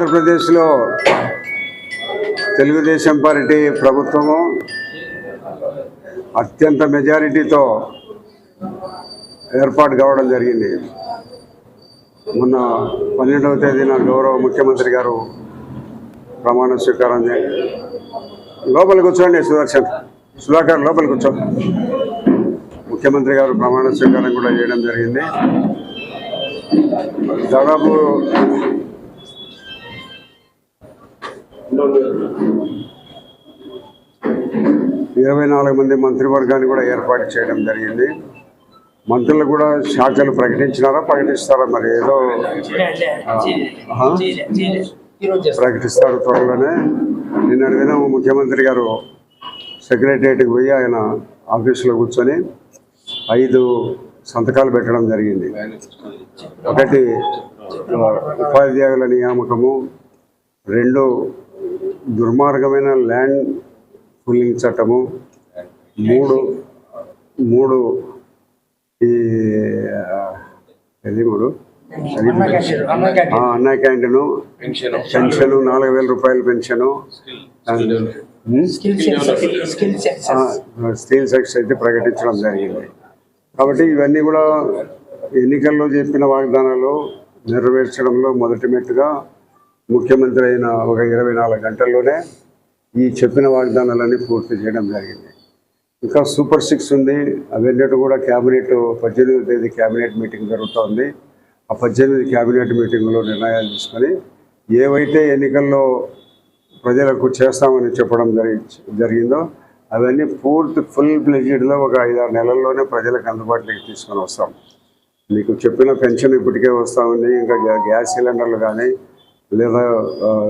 ఆంధ్రప్రదేశ్లో తెలుగుదేశం పార్టీ ప్రభుత్వము అత్యంత మెజారిటీతో ఏర్పాటు కావడం జరిగింది. మొన్న పన్నెండవ తేదీన గౌరవ ముఖ్యమంత్రి గారు ప్రమాణ స్వీకారం చే- లోపలికి కూర్చోండి సుదర్శన్. సుధాకర్ లోపలికి కూర్చో. ముఖ్యమంత్రి గారు ప్రమాణ స్వీకారం కూడా చేయడం జరిగింది. దాదాపు ఇరవై నాలుగు మంది మంత్రివర్గాన్ని కూడా ఏర్పాటు చేయడం జరిగింది. మంత్రులు కూడా శాఖలు ప్రకటించినారా? ప్రకటిస్తారా మరి? ఏదో. ప్రకటిస్తారు త్వరలోనే. నిన్న దినం ముఖ్యమంత్రి గారు సెక్రటరియట్కి పోయి ఆయన ఆఫీసులో కూర్చొని ఐదు సంతకాలు పెట్టడం జరిగింది. ఒకటి ఉపాధ్యాయుల నియామకము రెండు దుర్మార్గమైన ల్యాండ్ పుల్లింగ్ చట్టము మూడు మూడు ఈ మూడు? అన్న క్యాంటీను పెన్షన్ నాలుగు వేల రూపాయల పెన్షను స్టీల్ సెక్స్ అయితే ప్రకటించడం జరిగింది. కాబట్టి ఇవన్నీ కూడా ఎన్నికల్లో చెప్పిన వాగ్దానాలు నెరవేర్చడంలో మొదటి మెట్టుగా ముఖ్యమంత్రి అయిన ఒక ఇరవై నాలుగు గంటల్లోనే ఈ చెప్పిన వాగ్దానాలన్నీ పూర్తి చేయడం జరిగింది. ఇంకా సూపర్ సిక్స్ ఉంది. అవన్నిటి కూడా క్యాబినెట్ పద్దెనిమిది తేదీ క్యాబినెట్ మీటింగ్ జరుగుతోంది. ఆ పద్దెనిమిది క్యాబినెట్ మీటింగ్లో నిర్ణయాలు తీసుకొని ఏవైతే ఎన్నికల్లో ప్రజలకు చేస్తామని చెప్పడం జరి జరిగిందో అవన్నీ పూర్తి ఫుల్ ప్లెజ్డ్లో ఒక ఐదారు నెలల్లోనే ప్రజలకు అందుబాటులోకి తీసుకొని వస్తాం. మీకు చెప్పిన పెన్షన్ ఇప్పటికే వస్తూ ఉంది. ఇంకా గ్యా- గ్యాస్ సిలిండర్లు కానీ లేదా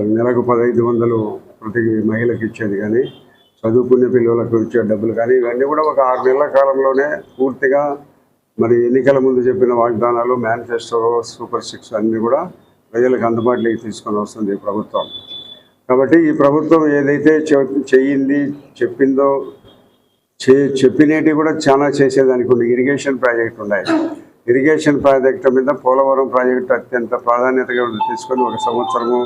నెలకు పదహైదు వందలు ప్రతి మహిళకి ఇచ్చేది కానీ చదువుకునే పిల్లలకు ఇచ్చే డబ్బులు కానీ ఇవన్నీ కూడా ఒక ఆరు నెలల కాలంలోనే పూర్తిగా మరి ఎన్నికల ముందు చెప్పిన వాగ్దానాలు మేనిఫెస్టో సూపర్ సిక్స్ అన్నీ కూడా ప్రజలకు అందుబాటులోకి తీసుకొని వస్తుంది ఈ ప్రభుత్వం. కాబట్టి ఈ ప్రభుత్వం ఏదైతే చె- చెయ్యింది చెప్పిందో చే చెప్పినవి కూడా చాలా చేసేదానికి ఉంది. ఇరిగేషన్ ప్రాజెక్ట్ ఉన్నాయి. ఇరిగేషన్ ప్రాజెక్టు మీద పోలవరం ప్రాజెక్టు అత్యంత ప్రాధాన్యతగా తీసుకొని ఒక సంవత్సరము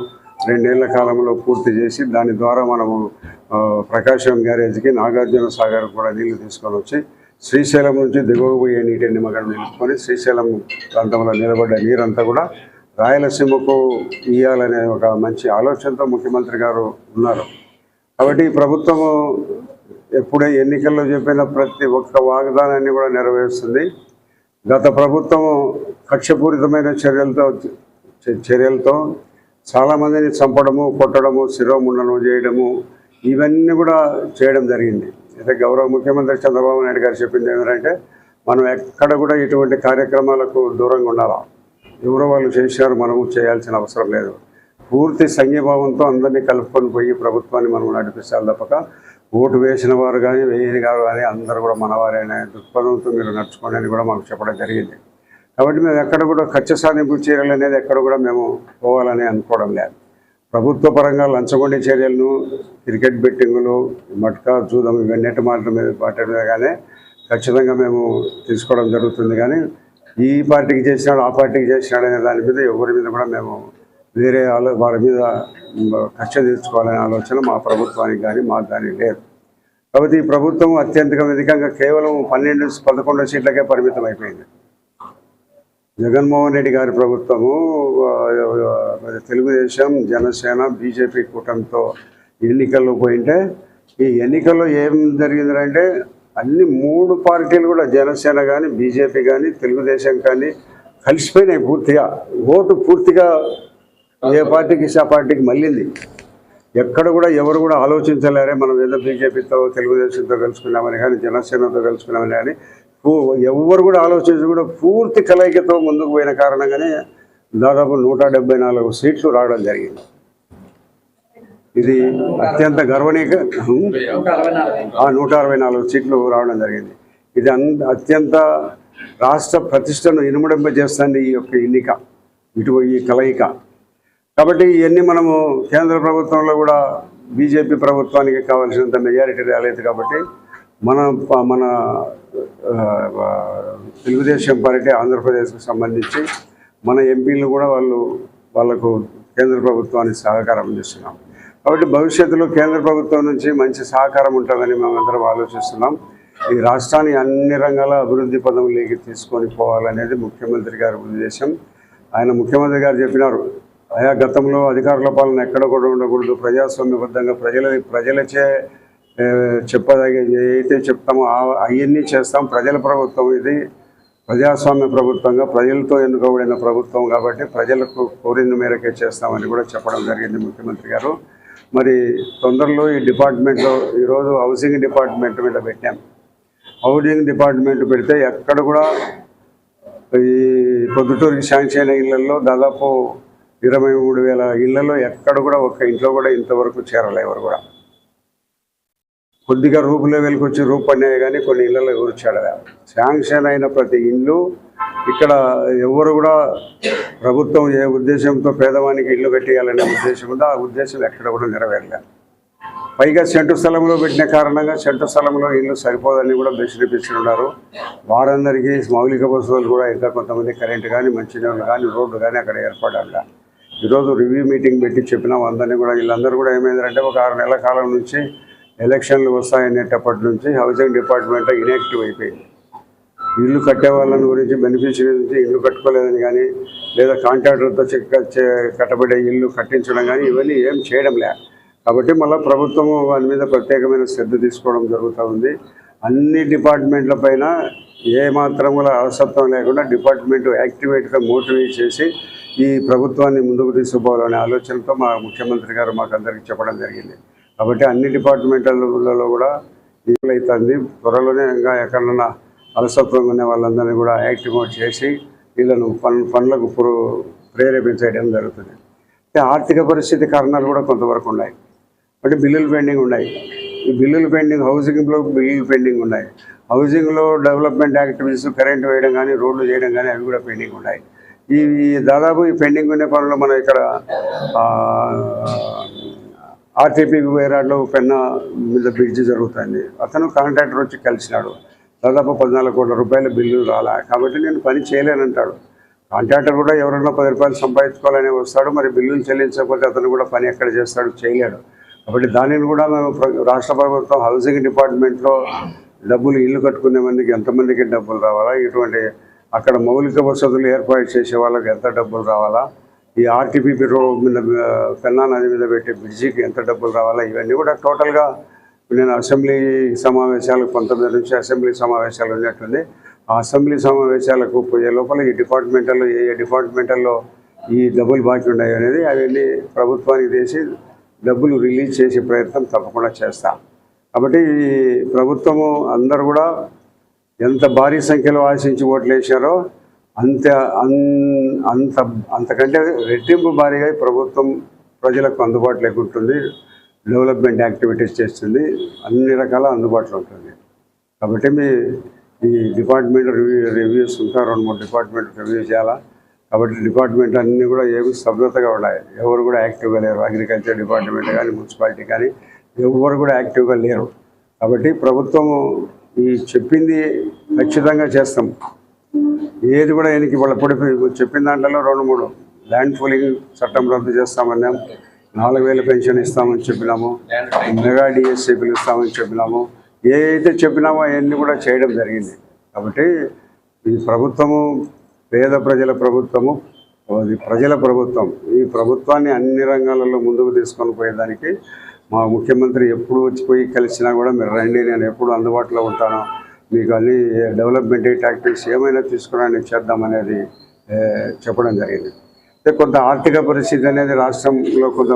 రెండేళ్ళ కాలంలో పూర్తి చేసి దాని ద్వారా మనము ప్రకాశం గ్యారేజ్కి నాగార్జున సాగర్ కూడా నీళ్ళు తీసుకొని వచ్చి శ్రీశైలం నుంచి దిగువ పోయే నీటిని నిమ్మగడం నిలుపుకొని శ్రీశైలం ప్రాంతంలో నిలబడ్డ నీరంతా కూడా రాయలసీమకు ఇవ్వాలనే ఒక మంచి ఆలోచనతో ముఖ్యమంత్రి గారు ఉన్నారు. కాబట్టి ప్రభుత్వము ఎప్పుడే ఎన్నికల్లో చెప్పిన ప్రతి ఒక్క వాగ్దానాన్ని కూడా నెరవేరుస్తుంది. గత ప్రభుత్వము కక్షపూరితమైన చర్యలతో చర్యలతో చాలామందిని చంపడము కొట్టడము శిరోముండనం చేయడము ఇవన్నీ కూడా చేయడం జరిగింది. అయితే గౌరవ ముఖ్యమంత్రి చంద్రబాబు నాయుడు గారు చెప్పింది ఏంటంటే మనం ఎక్కడ కూడా ఇటువంటి కార్యక్రమాలకు దూరంగా ఉండాలా. ఎవరో వాళ్ళు చేశారు మనము చేయాల్సిన అవసరం లేదు. పూర్తి సంఘీభావంతో అందరినీ కలుపుకొని పోయి ప్రభుత్వాన్ని మనం నడిపిస్తాం తప్పక. ఓటు వేసిన వారు కానీ వేయని గారు కానీ అందరూ కూడా మనవారైన దృక్పథంతో మీరు నడుచుకోండి అని కూడా మాకు చెప్పడం జరిగింది. కాబట్టి మేము ఎక్కడ కూడా ఖర్చు సాధింపు చర్యలు అనేది ఎక్కడ కూడా మేము పోవాలని అనుకోవడం లేదు. ప్రభుత్వ పరంగా లంచగొండి చర్యలను క్రికెట్ బెట్టింగులు మట్కా జూదం ఇవన్నిటి మాటల మీద వాటి మీద కానీ ఖచ్చితంగా మేము తీసుకోవడం జరుగుతుంది. కానీ ఈ పార్టీకి చేసినాడు ఆ పార్టీకి చేసినాడు అనే దాని మీద ఎవరి మీద కూడా మేము వేరే ఆలో వాళ్ళ మీద కక్ష తీర్చుకోవాలనే ఆలోచన మా ప్రభుత్వానికి కానీ మాకు కానీ లేదు. కాబట్టి ఈ ప్రభుత్వం అత్యంత అధికంగా కేవలం పన్నెండు పదకొండు సీట్లకే పరిమితం అయిపోయింది. జగన్మోహన్ రెడ్డి గారి ప్రభుత్వము తెలుగుదేశం జనసేన బీజేపీ కూటమితో ఎన్నికల్లో పోయింటే ఈ ఎన్నికల్లో ఏం జరిగిందంటే అన్ని మూడు పార్టీలు కూడా జనసేన కానీ బీజేపీ కానీ తెలుగుదేశం కానీ కలిసిపోయినాయి పూర్తిగా. ఓటు పూర్తిగా ఏ పార్టీకి ఇస్తే ఆ పార్టీకి మళ్ళీంది. ఎక్కడ కూడా ఎవరు కూడా ఆలోచించలేరే మనం ఏదో బీజేపీతో తెలుగుదేశంతో కలుసుకున్నామని కానీ జనసేనతో కలుసుకున్నామని కానీ ఎవరు కూడా ఆలోచించి కూడా పూర్తి కలయికతో ముందుకు పోయిన కారణంగానే దాదాపు నూట డెబ్బై నాలుగు సీట్లు రావడం జరిగింది. ఇది అత్యంత గర్వనీయ నూట అరవై నాలుగు సీట్లు రావడం జరిగింది. ఇది అత్యంత రాష్ట్ర ప్రతిష్టను ఇనుమడింపజేస్తుంది ఈ యొక్క ఎన్నిక ఇటు ఈ కలయిక. కాబట్టి ఇవన్నీ మనము కేంద్ర ప్రభుత్వంలో కూడా బీజేపీ ప్రభుత్వానికి కావాల్సినంత మెజారిటీ రాలేదు కాబట్టి మన మన తెలుగుదేశం పార్టీ ఆంధ్రప్రదేశ్కు సంబంధించి మన ఎంపీలు కూడా వాళ్ళు వాళ్ళకు కేంద్ర ప్రభుత్వానికి సహకారం అందిస్తున్నాం కాబట్టి భవిష్యత్తులో కేంద్ర ప్రభుత్వం నుంచి మంచి సహకారం ఉంటుందని మేమందరం ఆలోచిస్తున్నాం. ఈ రాష్ట్రాన్ని అన్ని రంగాల అభివృద్ధి పదంలోకి తీసుకొని పోవాలనేది ముఖ్యమంత్రి గారి ఉద్దేశం. ఆయన ముఖ్యమంత్రి గారు చెప్పినారు ఆయా గతంలో అధికారుల పాలన ఎక్కడ కూడా ఉండకూడదు. ప్రజాస్వామ్యబద్ధంగా ప్రజల ప్రజలచే ఏ, ఏదైతే చెప్తామో అవన్నీ చేస్తాం. ప్రజల ప్రభుత్వం ఇది. ప్రజాస్వామ్య ప్రభుత్వంగా ప్రజలతో ఎన్నుకోబడిన ప్రభుత్వం కాబట్టి ప్రజలకు కోరిన మేరకే చేస్తామని కూడా చెప్పడం జరిగింది ముఖ్యమంత్రి గారు. మరి తొందరలో ఈ డిపార్ట్మెంట్లో ఈరోజు హౌసింగ్ డిపార్ట్మెంట్ మీద పెట్టాం. హౌసింగ్ డిపార్ట్మెంట్ పెడితే ఎక్కడ కూడా ఈ పొద్దుటూరుకి శాంక్షన్ అయిన ఇళ్ళలో దాదాపు ఇరవై మూడు వేల ఇళ్ళలో ఎక్కడ కూడా ఒక్క ఇంట్లో కూడా ఇంతవరకు చేరలే ఎవరు కూడా. కొద్దిగా రూపు లెవెల్కి వచ్చి రూపు అనేవి కానీ కొన్ని ఇళ్ళలో ఎవరు చేరలే శాంక్షన్ అయిన ప్రతి ఇల్లు ఇక్కడ ఎవరు కూడా ప్రభుత్వం ఏ ఉద్దేశంతో పేదవానికి ఇల్లు కట్టేయాలనే ఉద్దేశం ఉందో? ఆ ఉద్దేశం ఎక్కడ కూడా నెరవేరలే పైగా సెంటు స్థలంలో పెట్టిన కారణంగా సెంటు స్థలంలో ఇల్లు సరిపోదని కూడా ఉన్నారు వారందరికీ మౌలిక వసతులు కూడా ఇంకా కొంతమంది కరెంటు కానీ మంచినీళ్ళు కానీ రోడ్డు కానీ అక్కడ ఏర్పడాలి ఈరోజు రివ్యూ మీటింగ్ పెట్టి చెప్పినాం అందరినీ కూడా. వీళ్ళందరూ కూడా ఏమైందంటే ఒక ఆరు నెలల కాలం నుంచి ఎలక్షన్లు వస్తాయనేటప్పటి నుంచి హౌసింగ్ డిపార్ట్మెంట్ ఇన్యాక్టివ్ అయిపోయింది. ఇల్లు కట్టే వాళ్ళని గురించి బెనిఫిషియరీ నుంచి ఇల్లు కట్టుకోలేదని కానీ లేదా కాంట్రాక్టర్తో చెక్క చే- కట్టబడే ఇల్లు కట్టించడం కానీ ఇవన్నీ ఏం చేయడం లే. కాబట్టి మళ్ళీ ప్రభుత్వం వాని మీద ప్రత్యేకమైన శ్రద్ధ తీసుకోవడం జరుగుతూ ఉంది. అన్ని డిపార్ట్మెంట్ల పైన ఏ మాత్రం కూడా అలసత్వం లేకుండా డిపార్ట్మెంట్ యాక్టివేట్గా మోటివేట్ చేసి ఈ ప్రభుత్వాన్ని ముందుకు తీసుకుపోవాలనే ఆలోచనతో మా ముఖ్యమంత్రి గారు మాకు అందరికీ చెప్పడం జరిగింది. కాబట్టి అన్ని డిపార్ట్మెంట్లలో కూడా అవుతుంది. త్వరలోనే ఇంకా ఎక్కడన్నా అలసత్వంగా ఉన్న వాళ్ళందరినీ కూడా యాక్టివేట్ చేసి వీళ్ళను పన్ పనులకు పురు ప్రేరేపించడం జరుగుతుంది. ఆర్థిక పరిస్థితి కారణాలు కూడా కొంతవరకు ఉన్నాయి. అంటే బిల్లులు పెండింగ్ ఉన్నాయి. ఈ బిల్లులు పెండింగ్ హౌసింగ్లో బిల్లులు పెండింగ్ ఉన్నాయి. హౌసింగ్లో డెవలప్మెంట్ యాక్టివిటీస్ కరెంట్ వేయడం కానీ రోడ్లు చేయడం కానీ అవి కూడా పెండింగ్ ఉన్నాయి. ఈ దాదాపు ఈ పెండింగ్ ఉన్న పనులు మనం ఇక్కడ ఆర్టీపీ వేరాడ్లో పెన్న మీద బ్రిడ్జ్ జరుగుతుంది అతను కాంట్రాక్టర్ వచ్చి కలిసినాడు. దాదాపు పద్నాలుగు కోట్ల రూపాయల బిల్లు రాలా. కాబట్టి నేను పని చేయలేనంటాడు. కాంట్రాక్టర్ కూడా ఎవరైనా పది రూపాయలు సంపాదించుకోవాలని వస్తాడు మరి బిల్లులు చెల్లించకపోతే అతను కూడా పని ఎక్కడ చేస్తాడు చేయలేడు. కాబట్టి దానిని కూడా మేము రాష్ట్ర ప్రభుత్వం హౌసింగ్ డిపార్ట్మెంట్లో డబ్బులు ఇల్లు కట్టుకునే మందికి ఎంతమందికి డబ్బులు రావాలా? ఇటువంటి అక్కడ మౌలిక వసతులు ఏర్పాటు చేసే వాళ్ళకి ఎంత డబ్బులు రావాలా? ఈ ఆర్టీపీపీ రోడ్ మీద పెన్నా నది మీద పెట్టే బ్రిడ్జికి ఎంత డబ్బులు రావాలా? ఇవన్నీ కూడా టోటల్గా నేను అసెంబ్లీ సమావేశాలు పంతొమ్మిది నుంచి అసెంబ్లీ సమావేశాలు ఉన్నట్టుంది. ఆ అసెంబ్లీ సమావేశాలకు పోయే లోపల ఈ డిపార్ట్మెంటల్లో ఏ ఏ డిపార్ట్మెంటల్లో ఈ డబ్బులు బాకీ ఉన్నాయి అనేది అవన్నీ ప్రభుత్వానికి చేసి డబ్బులు రిలీజ్ చేసే ప్రయత్నం తప్పకుండా చేస్తా. కాబట్టి ప్రభుత్వము అందరు కూడా ఎంత భారీ సంఖ్యలో ఆశించి ఓట్లు వేశారో అంత అంత అంతకంటే రెట్టింపు భారీగా ప్రభుత్వం ప్రజలకు అందుబాటులోకి ఉంటుంది డెవలప్మెంట్ యాక్టివిటీస్ చేస్తుంది అన్ని రకాల అందుబాటులో ఉంటుంది. కాబట్టి మీ ఈ డిపార్ట్మెంట్ రివ్యూ రివ్యూస్ ఇంకా రెండు మూడు డిపార్ట్మెంట్ రివ్యూ చేయాలా? కాబట్టి డిపార్ట్మెంట్ అన్నీ కూడా ఏమి సభ్యతగా ఉన్నాయి? ఎవరు కూడా యాక్టివ్గా లేరు. అగ్రికల్చర్ డిపార్ట్మెంట్ కానీ మున్సిపాలిటీ కానీ ఎవరు కూడా యాక్టివ్గా లేరు. కాబట్టి ప్రభుత్వము ఈ చెప్పింది ఖచ్చితంగా చేస్తాం. ఏది కూడా ఎనికి వాళ్ళ పొడి చెప్పిన దాంట్లో రెండు మూడు. ల్యాండ్ పూలింగ్ చట్టం రద్దు చేస్తామన్నాం. నాలుగు వేల పెన్షన్ ఇస్తామని చెప్పినాము. మెగా డిఎస్సీ పిలుస్తామని చెప్పినాము. ఏ అయితే చెప్పినామో అవన్నీ కూడా చేయడం జరిగింది. కాబట్టి ఈ ప్రభుత్వము పేద ప్రజల ప్రభుత్వము అది ప్రజల ప్రభుత్వం. ఈ ప్రభుత్వాన్ని అన్ని రంగాలలో ముందుకు తీసుకొని పోయేదానికి మా ముఖ్యమంత్రి ఎప్పుడు వచ్చిపోయి కలిసినా కూడా మీరు రండి నేను ఎప్పుడు అందుబాటులో ఉంటాను. మీకు అన్ని డెవలప్మెంట్ యాక్టివిటీస్ ఏమైనా తీసుకురాని చేద్దామనేది చెప్పడం జరిగింది. అయితే కొంత ఆర్థిక పరిస్థితి అనేది రాష్ట్రంలో కొంత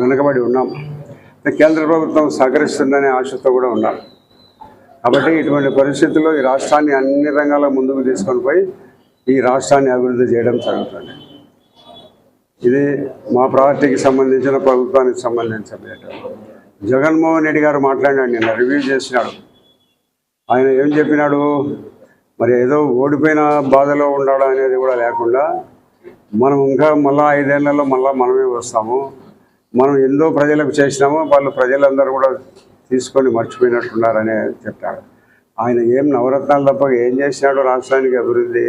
వెనుకబడి ఉన్నాం. కేంద్ర ప్రభుత్వం సహకరిస్తుందనే ఆశతో కూడా ఉన్నాం. కాబట్టి ఇటువంటి పరిస్థితుల్లో ఈ రాష్ట్రాన్ని అన్ని రంగాల ముందుకు తీసుకొని పోయి ఈ రాష్ట్రాన్ని అభివృద్ధి చేయడం జరుగుతుంది. ఇది మా పార్టీకి సంబంధించిన ప్రభుత్వానికి సంబంధించిన మ్యాటర్ జగన్మోహన్ రెడ్డి గారు మాట్లాడినాడు నిన్న రివ్యూ చేసినాడు. ఆయన ఏం చెప్పినాడు? మరి ఏదో ఓడిపోయిన బాధలో ఉండడం అనేది కూడా లేకుండా మనం ఇంకా మళ్ళా ఐదేళ్ళలో మళ్ళీ మనమే వస్తాము. మనం ఎంతో ప్రజలకు చేసినామో వాళ్ళు ప్రజలందరూ కూడా తీసుకొని మర్చిపోయినట్టున్నారని చెప్పాడు ఆయన ఏం నవరత్నాలు తప్ప ఏం చేసినాడు రాష్ట్రానికి అభివృద్ధి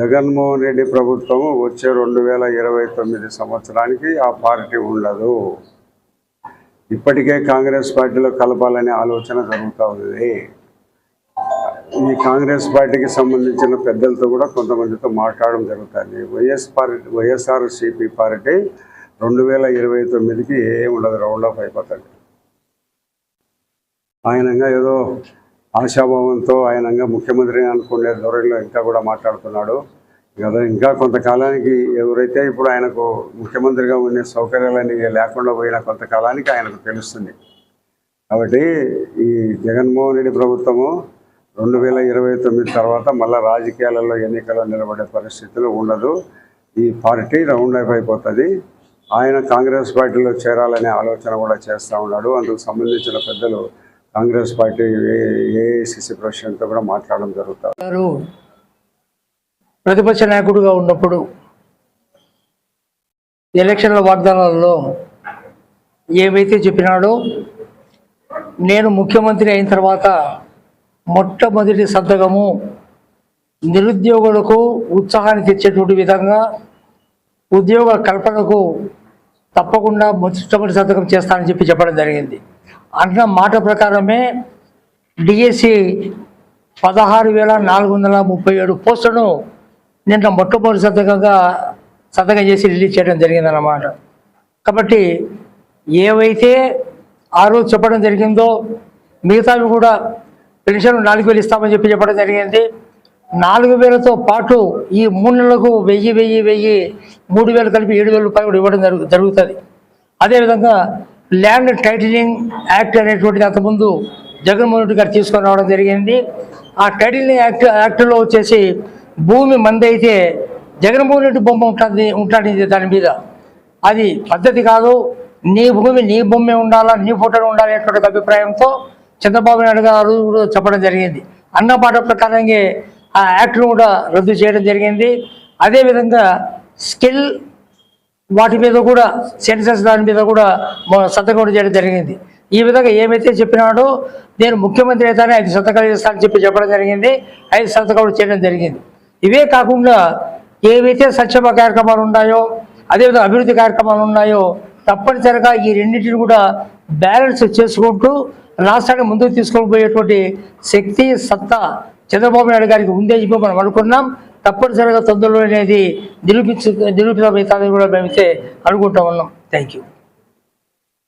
జగన్మోహన్ రెడ్డి ప్రభుత్వం వచ్చే రెండు వేల ఇరవై తొమ్మిది సంవత్సరానికి ఆ పార్టీ ఉండదు. ఇప్పటికే కాంగ్రెస్ పార్టీలో కలపాలనే ఆలోచన జరుగుతూ ఉంది. ఈ కాంగ్రెస్ పార్టీకి సంబంధించిన పెద్దలతో కూడా కొంతమందితో మాట్లాడడం జరుగుతుంది. YS party YSR CP party రెండు వేల ఇరవై తొమ్మిదికి ఏం ఉండదు రౌండ్ ఆఫ్ అయిపోతుంది. ఆయనంగా ఏదో ఆశాభావంతో ఆయనంగా ముఖ్యమంత్రిని అనుకునే ధోరణిలో ఇంకా కూడా మాట్లాడుతున్నాడు. కదా ఇంకా కొంతకాలానికి ఎవరైతే ఇప్పుడు ఆయనకు ముఖ్యమంత్రిగా ఉండే సౌకర్యాలన్నీ లేకుండా పోయిన కొంతకాలానికి ఆయనకు తెలుస్తుంది. కాబట్టి ఈ జగన్మోహన్ రెడ్డి ప్రభుత్వము రెండు వేల ఇరవై తొమ్మిది తర్వాత మళ్ళీ రాజకీయాలలో ఎన్నికల్లో నిలబడే పరిస్థితులు ఉండదు. ఈ పార్టీ రౌండ్ అప్ అయిపోతుంది. ఆయన కాంగ్రెస్ పార్టీలో చేరాలనే ఆలోచన కూడా చేస్తూ ఉన్నాడు. అందుకు సంబంధించిన పెద్దలు కాంగ్రెస్ పార్టీ ఏఐసిసి ప్రెసిడెంట్తో కూడా మాట్లాడడం జరుగుతారు. ప్రతిపక్ష నాయకుడిగా ఉన్నప్పుడు ఎలక్షన్ల వాగ్దానాలలో ఏవైతే చెప్పినాడో నేను ముఖ్యమంత్రి అయిన తర్వాత మొట్టమొదటి సంతకము నిరుద్యోగులకు ఉత్సాహాన్ని తెచ్చేటువంటి విధంగా ఉద్యోగ కల్పనకు తప్పకుండా మొట్టమొదటి సంతకం చేస్తానని చెప్పి చెప్పడం జరిగింది. అన్న మాట ప్రకారమే డిఎస్సి పదహారు వేల నాలుగు వందల ముప్పై ఏడు పోస్టులను నిన్న మొట్టమొదటి సంతకంగా సంతకం చేసి రిలీజ్ చేయడం జరిగిందన్నమాట. కాబట్టి ఏవైతే ఆ రోజు చెప్పడం జరిగిందో మిగతావి కూడా పెన్షన్ నాలుగు వేలు ఇస్తామని చెప్పి చెప్పడం జరిగింది. నాలుగు వేలతో పాటు ఈ మూడు నెలలకు వెయ్యి వెయ్యి వెయ్యి మూడు వేలు కలిపి ఏడు వేల రూపాయలు కూడా ఇవ్వడం జరుగు జరుగుతుంది. అదేవిధంగా ల్యాండ్ టైటిలింగ్ యాక్ట్ అనేటువంటిది అంతకుముందు జగన్మోహన్ రెడ్డి గారు తీసుకొని రావడం జరిగింది. ఆ టైటిలింగ్ యాక్ట్ యాక్ట్లో వచ్చేసి భూమి మంది అయితే జగన్మోహన్ రెడ్డి బొమ్మ ఉంటుంది ఉంటుంది దాని మీద. అది పద్ధతి కాదు. నీ భూమి నీ బొమ్మే ఉండాలా నీ ఫోటోలు ఉండాలి అనేటువంటి అభిప్రాయంతో చంద్రబాబు నాయుడు గారు కూడా చెప్పడం జరిగింది. అన్నపాట ప్రకారంగా ఆ యాక్ట్ను కూడా రద్దు చేయడం జరిగింది. అదేవిధంగా స్కిల్ వాటి మీద కూడా సెన్సెస్ దాని మీద కూడా సంతకం చేయడం జరిగింది. ఈ విధంగా ఏమైతే చెప్పినాడో నేను ముఖ్యమంత్రి అయితేనే ఐదు సంతకాలు చేస్తానని చెప్పి చెప్పడం జరిగింది. ఐదు సంతకాలు చేయడం జరిగింది. ఇవే కాకుండా ఏవైతే సంక్షేమ కార్యక్రమాలు ఉన్నాయో అదేవిధంగా అభివృద్ధి కార్యక్రమాలు ఉన్నాయో తప్పనిసరిగా ఈ రెండింటిని కూడా బ్యాలెన్స్ చేసుకుంటూ రాష్ట్రాన్ని ముందుకు తీసుకొని పోయేటువంటి శక్తి సత్తా చంద్రబాబు నాయుడు గారికి ఉందే చెప్పి మనం అనుకున్నాం తప్పనిసరిగా తొందరలో అనేది నిరూపించ నిరూపితమవుతుందని కూడా మేమైతే అనుకుంటా ఉన్నాం. Thank you